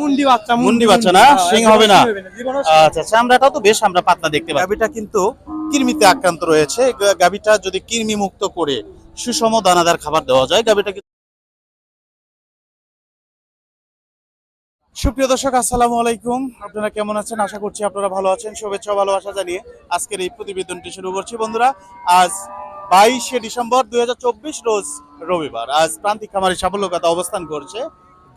মুন্ডি বাচ্চা মুন্ডি বাচ্চা না? হ্যাঁ, এখনও হবে না? আচ্ছা চামড়াটাও তো বেশ আমরা পাতলা দেখতে পাই গাবিটা কিন্তু কৃমিতে আক্রান্ত রয়েছে। গা- গাবিটা যদি কৃমি মুক্ত করে সুষম দানাদার খাবার দেওয়া যায় গাবিটা সুপ্রিয় দর্শক আসসালামু আলাইকুম। আপনারা কেমন আছেন? আশা করছি আপনারা ভালো আছেন। শুভেচ্ছা ভালোবাসা জানিয়ে আজকের এই প্রতিবেদনটি শুরু করছি। বন্ধুরা আজ বাইশে ডিসেম্বর দুই হাজার চব্বিশ রোজ রবিবার। আজ প্রান্তিক খামারি সাফল্যকতা অবস্থান করছে।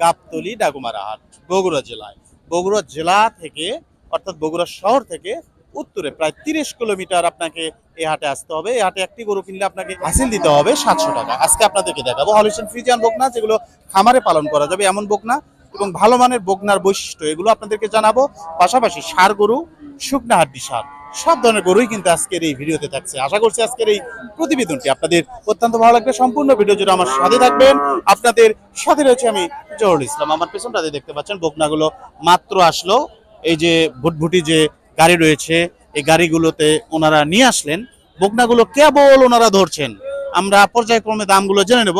গাবতলি ডাকুমারা হাট বগুড়া জেলায়। বগুড়া জেলা থেকে, অর্থাৎ বগুড়া শহর থেকে উত্তরে প্রায় তিরিশ কিলোমিটার আপনাকে এই হাটে আসতে হবে। এই হাটে একটি গরু কিনলে আপনাকে হাসিল দিতে হবে সাতশো টাকা। আজকে আপনাদেরকে দেখাবো হলিস্টান ফ্রিজিয়ান বকনা, যেগুলো খামারে পালন করা যাবে এমন বকনা এবং ভালো মানের বকনার বৈশিষ্ট্য এগুলো আপনাদেরকে জানাব। পাশাপাশি সার গরু, শুকনা হাড্ডি সার। সব ধরনের গরুই কিন্তু আজকের এই ভিডিওতে থাকছে। আশা করছি আজকের এই প্রতিবেদনটি আপনাদের অত্যন্ত ভালো লাগবে। সম্পূর্ণ ভিডিও জুড়ে আমার সাথে থাকবেন। আপনাদের সাথে রয়েছে আমি জহরুল ইসলাম। আমার পেছনটাতে দেখতে পাচ্ছেন, বকনাগুলো মাত্র আসলো। এই যে ভুটভুটি যে গাড়ি রয়েছে, এই গাড়িগুলোতে ওনারা নিয়ে আসলেন। বকনাগুলো কেবল ওনারা ধরছেন। আমরা পর্যায়ক্রমে দামগুলো জেনে নেব।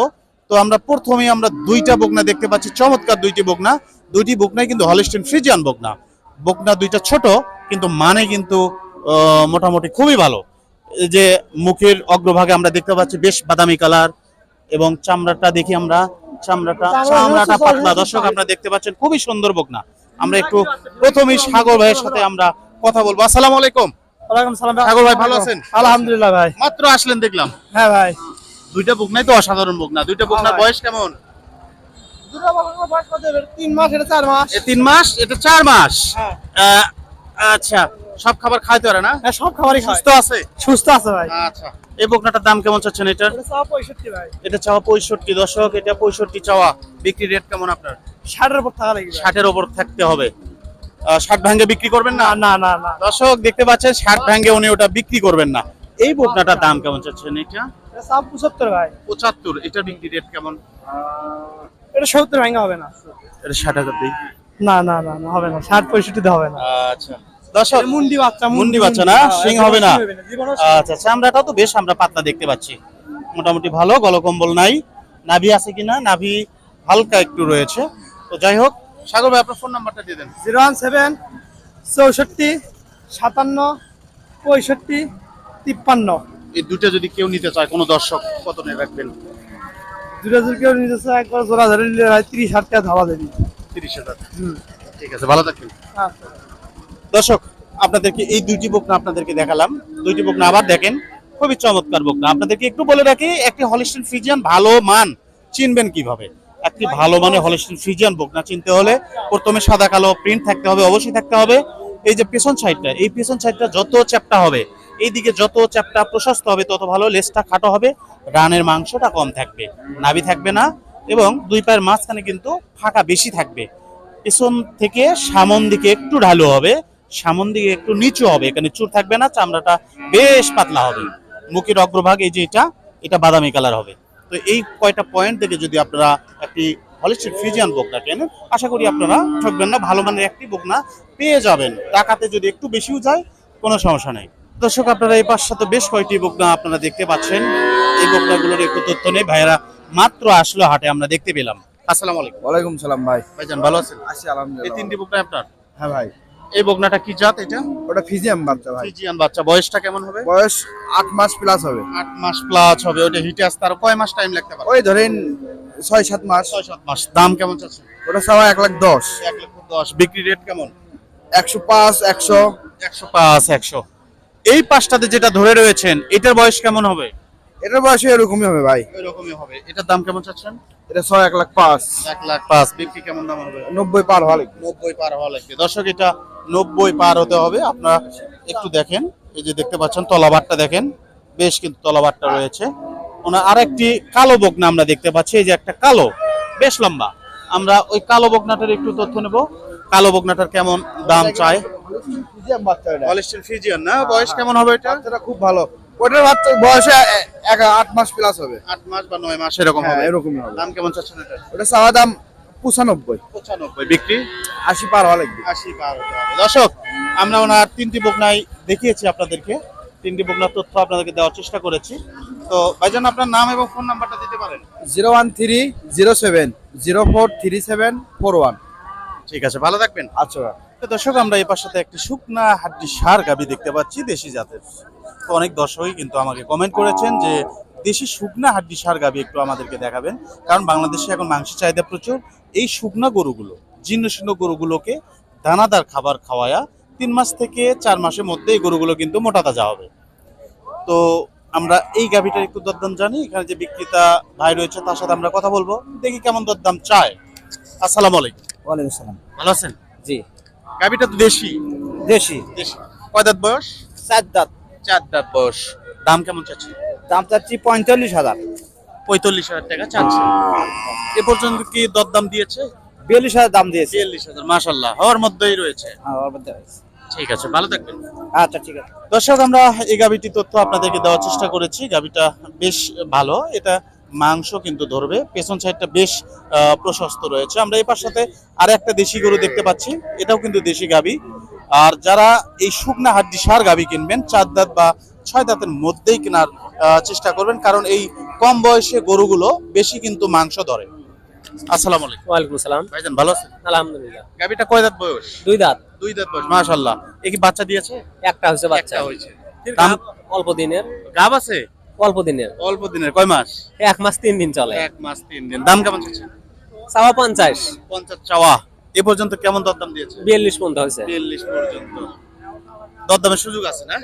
তো আমরা প্রথমে আমরা দুইটা বকনা দেখতে পাচ্ছি। চমৎকার দুইটি বকনা। দুইটি বকনাই কিন্তু হলিস্টিন ফ্রিজিয়ান বকনা। বকনা দুইটা ছোট, কিন্তু মানে কিন্তু মোটামুটি খুবই ভালো। যে মুখের অগ্রভাগে আমরা দেখতে পাচ্ছি বেশ বাদামি কালার এবং চামড়াটা দেখি আমরা। চামড়াটা চামড়াটা পাতলা। দর্শক। আপনারা দেখতে পাচ্ছেন খুবই সুন্দর বকনা। আমরা একটু প্রথমেই সাগর ভাইয়ের সাথে আমরা কথা বলব। আসসালামু আলাইকুম। সাগর ভাই ভালো আছেন? আলহামদুলিল্লাহ ভাই। মাত্র আসলেন দেখলাম। হ্যাঁ ভাই। দুইটা বকনাই তো অসাধারণ বকনা। দুইটা বকনার হ্যাঁ বয়স কেমন? তিন মাস এটা চার মাস। তিন মাস? এটা চার মাস? হ্যাঁ। আহ, আচ্ছা। সব খাবার খাইতে পারে না? হ্যাঁ, সব খাবারই সুস্থ আছে? সুস্থ আছে ভাই। আচ্ছা। এই বকনাটার দাম কেমন চাচ্ছেন এটার? এটা চাওয়া পঁয়ষট্টি ভাই। এটা চাওয়া পঁয়ষট্টি। দশক এটা পঁয়ষট্টি চাওয়া। বিক্রি রেট কেমন আপনার? ষাটের উপর থাকা লাগবে। ষাটের ওপর থাকতে হবে। ষাট ভাঙ্গে বিক্রি করবেন না? না না না। দর্শক দেখতে পাচ্ছেন ষাট ভাঙ্গে উনি ওটা বিক্রি করবেন না। এই বকনাটার দাম কেমন চাচ্ছেন এটা? পঁচাত্তর ভাই। পঁচাত্তর। এটা বিক্রি রেট কেমন? এটা সত্তর ভাঙা হবে না। এটা ষাট হাজার দিই না না না না হবে না। ষাট পঁয়ষট্টিতে হবে না। আচ্ছা। দর্শক মুন্ডি বাচ্চা মুন্ডি বাচ্চা না? হ্যাঁ, এখনও হবে না? জীবনেও শিং আচ্ছা তো বেশ আমরা পাতলা দেখতে পাচ্ছি। মোটামুটি ভালো গলকম্বল নাই। নাভি আছে কিনা? নাভি হালকা একটু রয়েছে। তো যাই হোক সাগর ভাই আপনার ফোন নাম্বারটা দিয়ে দেন। জিরো ওয়ান সেভেন চৌষট্টি সাতান্ন পঁয়ষট্টি তিপ্পান্ন। এই দুটো যদি কেউ নিতে চায় কোনো দর্শক কত নিয়ে রাখবেন? দুটো যদি কেউ নিতে চায় একবার জোড়া ধরে নিলে হয় তিরিশ হাজার টাকা ধরা দেবি। তিরিশ হাজার। ঠিক আছে ভালো থাকবেন। আচ্ছা। দর্শক, আপনাদেরকে এই দুইটি বকনা আপনাদেরকে দেখালাম। দুইটি বকনা আবার দেখেন, খুবই চমৎকার বকনা। আপনাদেরকে একটু বলে রাখি, একটি হলিস্টিন ফ্রিজিয়ান ভালো মান চিনবেন কীভাবে? একটি ভালো মানে হলিস্টিন ফ্রিজিয়ান বকনা চিনতে হলে প্রথমে সাদা কালো প্রিন্ট থাকতে হবে, অবশ্যই থাকতে হবে। এই যে পেছন সাইডটা এই পেছন সাইডটা যত চ্যাপটা হবে, এইদিকে যত চ্যাপটা প্রশস্ত হবে, তত ভালো লেজটা খাটো হবে, রানের মাংসটা কম থাকবে, নাভি থাকবে না, এবং দুই পায়ের মাঝখানে কিন্তু ফাঁকা বেশি থাকবে। পেছন থেকে সামন দিকে একটু ঢালু হবে সামন দিকে একটু নিচু হবে এখানে চুর থাকবে না চামড়াটা বেশ পাতলা হবে। মুখের অগ্রভাগ এই যে এটা এটা বাদামি কালার হবে। তো এই কয়টা পয়েন্ট থেকে যদি আপনারা একটি হলিস্টিক ফ্রিজিয়ান বকনা কেনেন আশা করি আপনারা ঠকবেন না ভালো মানের একটি বকনা পেয়ে যাবেন। টাকাতে যদি একটু বেশিও যায় কোনো সমস্যা নেই। দর্শক আপনারা এই পাশে তো বেশ কয়েকটি বকনা আপনারা দেখতে পাচ্ছেন। এই বকনাগুলোর একটু তথ্য নেই। ভাইয়েরা মাত্র আসলো হাটে আমরা দেখতে পেলাম। আসসালামু আলাইকুম। ওয়ালাইকুম সালাম ভাই। ভাইজান ভালো আছেন? আছি এই আলহামদুলিল্লাহ তিনটি বকনা আপনার? হ্যাঁ ভাই। এই বকনাটা কি জাত এটা? ওটা ফিজিয়াম বাচ্চা ভাই। ফ্রিজিয়ান বাচ্চা। বয়সটা কেমন হবে? বয়স আট মাস প্লাস হবে। আট মাস প্লাস হবে। ওটা হিটে আসতে আরও কয় মাস টাইম লাগতে পারে? ওই ধরেন ছয় সাত মাস। ছয় সাত মাস। দাম কেমন চাচ্ছে? ওটা সবাই এক লাখ দশ। এক লক্ষ দশ। বিক্রি রেট কেমন? একশো পাঁচ একশো। একশো পাঁচ একশো। এই পাঁচটাতে যেটা ধরে রয়েছেন এটার বয়স কেমন হবে? এটার বয়সে এরকমই হবে ভাই। এরকমই হবে। এটার দাম কেমন চাচ্ছেন? এটা ছয় এক লাখ পাঁচ। এক লাখ পাঁচ। বিক্রি কেমন দাম হবে? নব্বই পার হওয়া লাগবে। নব্বই পার হওয়া লাগবে। দর্শক এটা নব্বই পার হতে হবে। আপনারা একটু দেখেন এই যে দেখতে পাচ্ছেন তলাবারটা দেখেন বেশ কিন্তু তলাবারটা রয়েছে। ওনার আর একটি কালো বকনা আমরা দেখতে পাচ্ছি এই যে একটা কালো বেশ লম্বা। আমরা ওই কালো বকনাটার একটু তথ্য নেব। কালো বকনাটার কেমন দাম চায় ফিজিয়ান না? বয়স কেমন হবে এটা? খুব ভালো। ওটার বাচ্চা বয়সে আট মাস প্লাস হবে। আট মাস বা নয় মাস এরকম হ্যাঁ হবে। এরকমই হবে। দাম কেমন চাচ্ছেন এটা ওটা চাওয়া দাম পঁচানব্বই। পঁচানব্বই বিক্রি? আশি পার হওয়া লাগবে। আশি পার হতে হবে। দর্শক আমরা ওনার তিনটি বকনাই দেখিয়েছি আপনাদেরকে। তিনটি বকনার তথ্য আপনাদেরকে দেওয়ার চেষ্টা করেছি। তো ভাইজান আপনার নাম এবং ফোন নাম্বারটা দিতে পারেন? Zero one three zero seven zero four three seven four one. ঠিক আছে ভালো থাকবেন। আচ্ছা তো দর্শক আমরা এই পাশাতে একটি শুকনা হাড্ডি সার গাবি দেখতে পাচ্ছি দেশি জাতের। তো অনেক দর্শকই কিন্তু আমাকে কমেন্ট করেছেন যে দেশি শুকনা হাড্ডি সার গাবি একটু আমাদেরকে দেখাবেন। কারণ বাংলাদেশে এখন মাংসের চাহিদা প্রচুর। এই শুকনা গরুগুলো জীর্ণ শীর্ণ গরুগুলোকে দানাদার খাবার খাওয়ায়া তিন মাস থেকে চার মাসের মধ্যে এই গরুগুলো কিন্তু মোটা তাজা হবে। তো আমরা এই গাভিটার একটু দরদাম জানি। এখানে যে বিক্রেতা ভাই রয়েছে তার সাথে আমরা কথা বলব। দেখি কেমন দরদাম চায়। আসসালামু আলাইকুম। ওয়ালাইকুম আসসালাম ভালো আছেন? জি। গাভিটা তো দেশি? দেশি। দেশি। কয় দাঁত বয়স? চার দাঁত। চার দাঁত বয়স। দাম কেমন চাচ্ছে দাম চাচ্ছি পঁয়তাল্লিশ হাজার। পঁয়তাল্লিশ হাজার টাকা চাচ্ছে। এ পর্যন্ত কি দরদাম দিয়েছে? বিয়াল্লিশ হাজার দাম দিয়েছে। বিয়াল্লিশ হাজার মাসাল্লাহ হওয়ার মধ্যেই রয়েছে। হ্যাঁ, ওর মধ্যে হয়েছে। ঠিক আছে ভালো থাকবেন। আচ্ছা ঠিক আছে। দর্শক আমরা এই তথ্য আপনাদেরকে দেওয়ার চেষ্টা করেছি। বেশ ভালো। এটা মাংস কিন্তু ধরবে। পেছন সাইডটা বেশ প্রশস্ত রয়েছে। আমরা এই পাশাতে আর একটা দেশি গরু দেখতে পাচ্ছি। এটাও কিন্তু দেশি গাভি। আর যারা এই শুকনা হাড্ডি সার গাভি কিনবেন চার দাঁত বা ছয় দাঁতের মধ্যেই কেনার চেষ্টা করবেন। কারণ এই কম বয়সে গরুগুলো বেশি কিন্তু মাংস ধরে। আসসালামু আলাইকুম। ওয়ালাইকুম সালাম ভাইজান ভালো আছেন? আলহামদুলিল্লাহ। গাভিটা কয় দাঁত বয়স? দুই দাঁত। দুই দাঁত বয়স মাশাল্লাহ এ কি বাচ্চা দিয়েছে? একটা হচ্ছে বাচ্চা। হয়েছে। দাম? অল্প দিনের। গাব আছে? অল্প দিনের। অল্প দিনের কয় মাস? এক মাস তিন দিন চলে। এক মাস তিন দিন। দাম কেমন চাচ্ছে চাওয়া পঞ্চাশ। পঞ্চাশ চাওয়া। এ পর্যন্ত কেমন দরদাম দিয়েছে? বিয়াল্লিশ পর্যন্ত হয়েছে। বিয়াল্লিশ পর্যন্ত। দরদামের সুযোগ আছে না?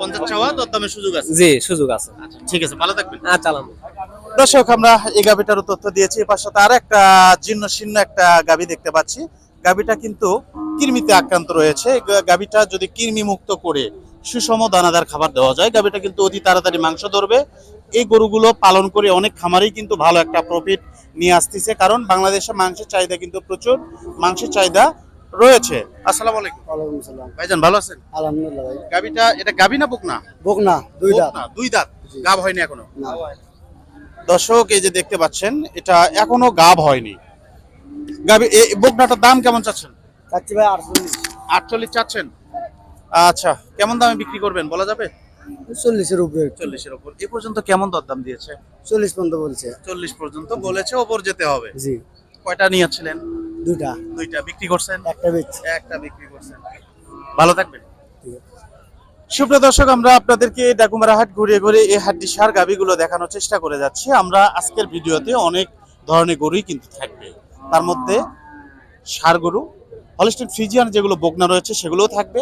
পঞ্চাশ চাওয়া দরদামের সুযোগ আছে? জি সুযোগ আছে। আচ্ছা ঠিক আছে ভালো থাকবেন। আচ্ছা দর্শক আমরা এই গাভিটারও তথ্য দিয়েছি এর পাশে আর একটা জীর্ণ শীর্ণ একটা গাভি দেখতে পাচ্ছি। গাভিটা কিন্তু কৃমিতে আক্রান্ত রয়েছে। গাভিটা যদি কৃমি মুক্ত করে সুষম দানাদার খাবার দেওয়া যায় গাভিটা কিন্তু অতি তাড়াতাড়ি মাংস ধরবে। এই গরুগুলো পালন করে অনেক খামারেই কিন্তু ভালো একটা প্রফিট নিয়ে আসতেছে। কারণ বাংলাদেশে মাংসের চাহিদা কিন্তু প্রচুর। মাংসের চাহিদা রয়েছে। আসসালামু আলাইকুম। ওয়ালাইকুম আসসালাম ভাইজান ভালো আছেন? আলহামদুলিল্লাহ ভাই। গাভিটা এটা গাবি না বুক না বোক না দুই দাঁত। দুই দাঁত গাব হয়নি এখনও? না। দর্শক এই যে দেখতে পাচ্ছেন এটা এখনও গাব হয়নি। গাবি এই বকনাটার দাম কেমন চাচ্ছেন? চাচ্ছি ভাই আটচল্লিশ। আটচল্লিশ চাচ্ছেন? আচ্ছা কেমন দামে বিক্রি করবেন বলা যাবে? চল্লিশের উপরে চল্লিশের উপর। এ পর্যন্ত কেমন দরদাম দিয়েছে? চল্লিশ পর্যন্ত বলছে। চল্লিশ পর্যন্ত বলেছে ওপর যেতে হবে। জি। কয়টা নিয়েছিলেন? দুটা দুইটা। বিক্রি করছেন? একটা বেচ একটা বিক্রি করছেন। ভালো থাকবেন। সুপ্রিয় দর্শক আমরা আপনাদেরকে ডাকুমারা হাট ঘুরিয়ে ঘুরিয়ে এই হাড্ডি সার গাবিগুলো দেখানোর চেষ্টা করে যাচ্ছি। আমরা আজকের ভিডিওতে অনেক ধরনের গরুই কিন্তু থাকবে। তার মধ্যে সার গরু হলিস্টিন ফ্রিজিয়ান যেগুলো বগনা রয়েছে সেগুলোও থাকবে।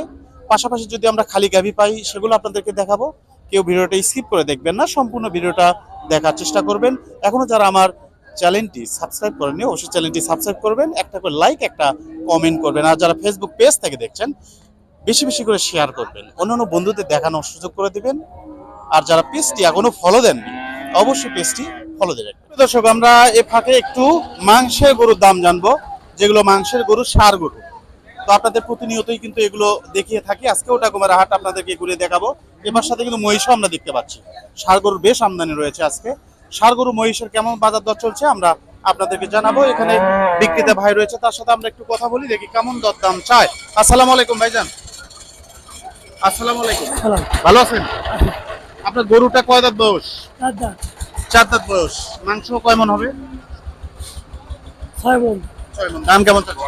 পাশাপাশি যদি আমরা খালি গাভি পাই সেগুলো আপনাদেরকে দেখাবো। কেউ ভিডিওটা স্কিপ করে দেখবেন না সম্পূর্ণ ভিডিওটা দেখার চেষ্টা করবেন। এখনও যারা আমার চ্যানেলটি সাবস্ক্রাইব করেননি অবশ্যই চ্যানেলটি সাবস্ক্রাইব করবেন, একটা করে লাইক একটা কমেন্ট করবেন। আর যারা ফেসবুক পেজ থেকে দেখছেন, বেশি বেশি করে শেয়ার করবেন। অন্যান্য বন্ধুদের দেখানোর সুযোগ করে দিবেন। আর যারা পেজটি এখনও ফলো দেননি, অবশ্যই পেজটি ফলো দিয়ে রাখবেন। দর্শক, আমরা এ ফাঁকে একটু মাংসের গরুর দাম জানব, যেগুলো মাংসের গরু সার গরু। তো আপনাদের প্রতিনিয়তই কিন্তু এগুলো দেখিয়ে থাকি। আজকে ওটা টাকুমারা হাট আপনাদেরকে ঘুরে দেখাবো। এবার সাথে কিন্তু মহিষও আমরা দেখতে পাচ্ছি। সার গরুর বেশ আমদানি রয়েছে আজকে। সার গরু মহিষের কেমন বাজার দর চলছে আমরা আপনাদেরকে জানাব। এখানে বিক্রেতা ভাই রয়েছে তার সাথে আমরা একটু কথা বলি দেখি কেমন দর দাম চায়। আসসালামু আলাইকুম ভাইজান। আসসালামু আলাইকুম। ভালো আছেন? আপনার গরুটা কয় দাঁত বয়স? চার দাঁত। বয়স। মাংস কয় মন হবে? ছয় মন। ছয় মন। দাম কেমন চাচ্ছে?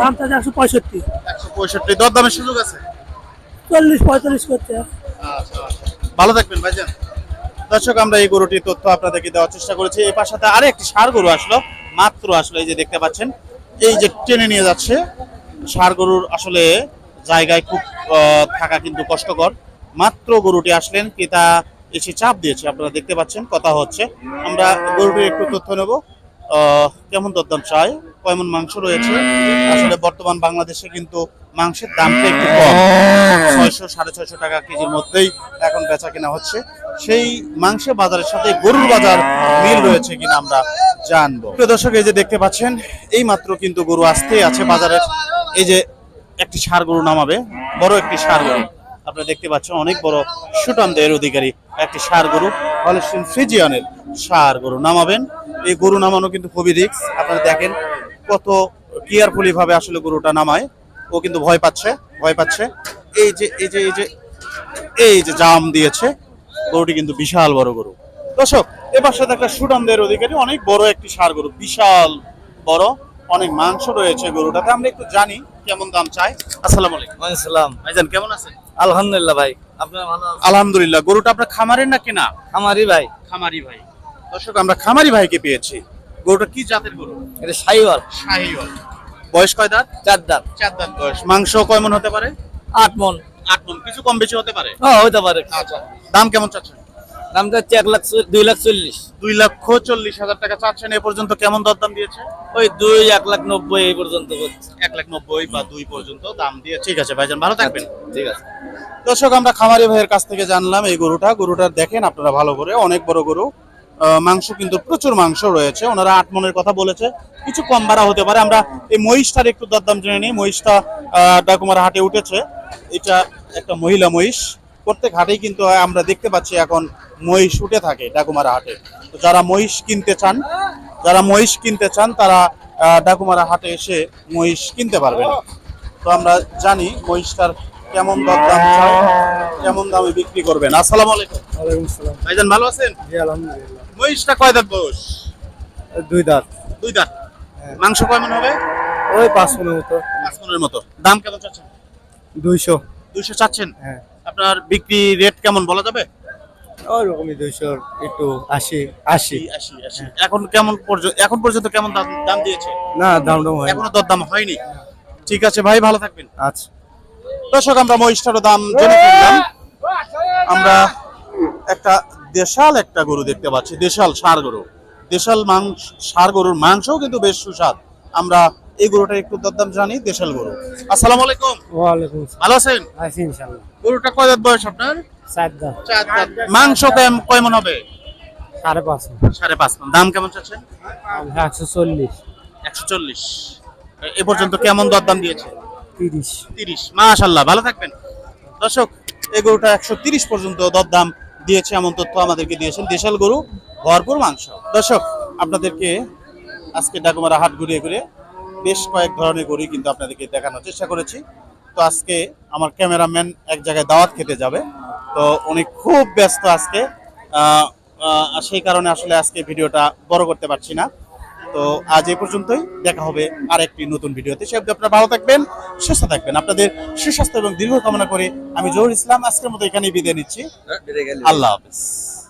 দাম চাচ্ছে একশো পঁয়ষট্টি। একশো পঁয়ষট্টি। দর দামের সুযোগ আছে? চল্লিশ পঁয়তাল্লিশ করছে আচ্ছা, আচ্ছা। ভালো থাকবেন ভাইজান। দর্শক, আমরা এই গরুটির তথ্য আপনাদেরকে দেওয়ার চেষ্টা করেছি। এই পাশাতে আরে একটি সার গরু আসলো, মাত্র আসলো, এই যে দেখতে পাচ্ছেন। এই যে টেনে নিয়ে যাচ্ছে সার গরুর আসলে জায়গায় খুব থাকা কিন্তু কষ্টকর। মাত্র গরুটি আসলেন, ক্রেতা এসে চাপ দিয়েছে, আপনারা দেখতে পাচ্ছেন, কথা হচ্ছে। আমরা গরুটির একটু তথ্য নেব। কেমন দরদাম কেমন মাংস রয়েছে। আসলে বর্তমান বাংলাদেশে কিন্তু মাংসের দামটা একটু কম। ছয়শো, সাড়ে ছয়শো টাকা কেজির মধ্যেই এখন বেচা কেনা হচ্ছে। সেই মাংসের বাজারের সাথে গরুর বাজার মিল রয়েছে কিনা আমরা জানব। প্রিয় দর্শক, এই যে দেখতে পাচ্ছেন, এই মাত্র কিন্তু গরু আসতেই আছে বাজারের। এই যে একটি সার গরু নামাবে, বড় একটি সার গরু। আপনারা দেখতে পাচ্ছেন, অনেক বড় সুটাম দেহের অধিকারী একটি সার গরু, হলস্টিন ফ্রিজিয়ানের সার গরু নামাবেন। এই গরু নামানো কিন্তু খুবই রিক্স আপনারা দেখেন কত কেয়ারফুলি ভাবে আসলে গরুটা নামায় ও কিন্তু ভয় পাচ্ছে ভয় পাচ্ছে। এই যে এই যে এই যে এই যে জাম দিয়েছে গরুটি কিন্তু বিশাল বড় গরু। দর্শক এবার সাথে একটা সুটামদের অধিকারী অনেক বড় একটি সার গরু বিশাল বড় অনেক মাংস রয়েছে গরুটাতে। আমরা একটু জানি কেমন দাম চাই আসসালামু আলাইকুম। সালাম ভাইজান কেমন আছেন? আলহামদুলিল্লাহ ভাই আপনার ভালো? আলহামদুলিল্লাহ গরুটা আপনার খামারের না কিনা? খামারি ভাই। খামারি ভাই। দর্শক আমরা খামারি ভাইকে পেয়েছি। গরুটা কি জাতের গরু? এটা সাইওয়াল শাহিওয়াল বয়স কয় দাঁত? চার দাম চার দাঁত বয়স। মাংস কয় মন হতে পারে? আট মন। আট মন। কিছু কম বেশি হতে পারে? হ্যাঁ হতে পারে। আচ্ছা। দাম কেমন চাচ্ছেন? দাম যাচ্ছে এক লাখ দুই লাখ চল্লিশ। দুই লক্ষ চল্লিশ হাজার টাকা চাচ্ছেন। এ পর্যন্ত কেমন দরদাম দিয়েছে? ওই দুই এক লাখ নব্বই এই পর্যন্ত এক লাখ নব্বই বা দুই পর্যন্ত দাম দিয়ে ঠিক আছে ভাইজান ভালো থাকবেন। ঠিক আছে। দর্শক আমরা খামারি ভাইয়ের কাছ থেকে জানলাম এই গরুটা। গরুটা দেখেন আপনারা ভালো করে। অনেক বড় গরু। মাংস কিন্তু প্রচুর মাংস রয়েছে। ওনারা আট মনের কথা বলেছে। কিছু কম বাড়া হতে পারে। আমরা এই মহিষটার একটু দরদাম জেনে নিই। মহিষটা ডাকুমার হাটে উঠেছে। এটা একটা মহিলা মহিষ। প্রত্যেক হাটেই কিন্তু আমরা দেখতে পাচ্ছি এখন মহিষ উঠে থাকে ডাকুমারা হাটে। তো যারা মহিষ কিনতে চান যারা মহিষ কিনতে চান তারা আহ, ডাকুমারা হাটে এসে মহিষ কিনতে পারবেন। তো আমরা জানি মহিষটার কেমন দরদাম কেমন দামে বিক্রি করবেন। আসসালামু আলাইকুম। ভাইজান ভালো আছেন? জি আলহামদুলিল্লাহ। মহিষটা কয় দাঁত বয়স? দুই দাঁত। দুই দাঁত। মাংস কয় মন হবে? ওই পাঁচ মনের মতো। পাঁচ মনের মতো। দাম কেমন চাচ্ছেন? দুইশো। দুইশো চাচ্ছেন? হ্যাঁ। আপনার বিক্রি রেট কেমন বলা যাবে? ওই রকমই দুইশো একটু আশি আশি। আশি আশি এখন কেমন পর্যন্ত এখন পর্যন্ত কেমন দাম দাম দিয়েছে? না দাম দাম হয় এখনও দরদাম হয়নি। ঠিক আছে ভাই ভালো থাকবেন। আচ্ছা। দর্শক আমরা মহিষটারও দাম জেনে ফেললাম। আমরা একটা দেশাল একটা গরু দেখতে পাচ্ছি দেশাল ষাঁড় গরু। দেশাল মাংস ষাঁড় গরুর মাংসও কিন্তু বেশ সুস্বাদ। আমরা এই গরুটা একটু দরদাম জানি দেশাল গরু। আসসালামু আলাইকুম। ওয়ালাইকুম ভালো আছেন? আছি ইনশাল্লাহ গরুটা কয় দাঁত বয়স আপনার? চার দাঁত। চার দাঁত। মাংস কেম- কয় মন হবে? সাড়ে পাঁচ সাড়ে পাঁচ মণ দাম কেমন চাচ্ছেন? একশো চল্লিশ। একশো চল্লিশ। এ পর্যন্ত কেমন দরদাম দিয়েছে? তিরিশ। তিরিশ। মাশাল্লাহ ভালো থাকবেন। দর্শক এই গরুটা একশো তিরিশ পর্যন্ত দরদাম দিয়েছে, এমন তথ্য আমাদেরকে দিয়েছেন। দেশাল গরু, ভরপুর মাংস। দর্শক, আপনাদেরকে আজকে ডাকুমারা হাট ঘুরিয়ে ঘুরে বেশ কয়েক ধরনের গরু কিন্তু আপনাদেরকে দেখানোর চেষ্টা করেছি। তো আজকে আমার ক্যামেরাম্যান এক জায়গায় দাওয়াত খেতে যাবে। তো উনি খুব ব্যস্ত আজকে। সেই কারণে আসলে আজকে ভিডিওটা বড় করতে পারছি না। তো আজ এই পর্যন্তই। দেখা হবে আর একটি নতুন ভিডিওতে। সে অব্দি আপনারা ভালো থাকবেন সুস্থ থাকবেন। আপনাদের সুস্বাস্থ্য এবং দীর্ঘ কামনা করে আমি জহুর ইসলাম আজকের মতো এখানেই বিদায় নিচ্ছি। আল্লাহ হাফেজ।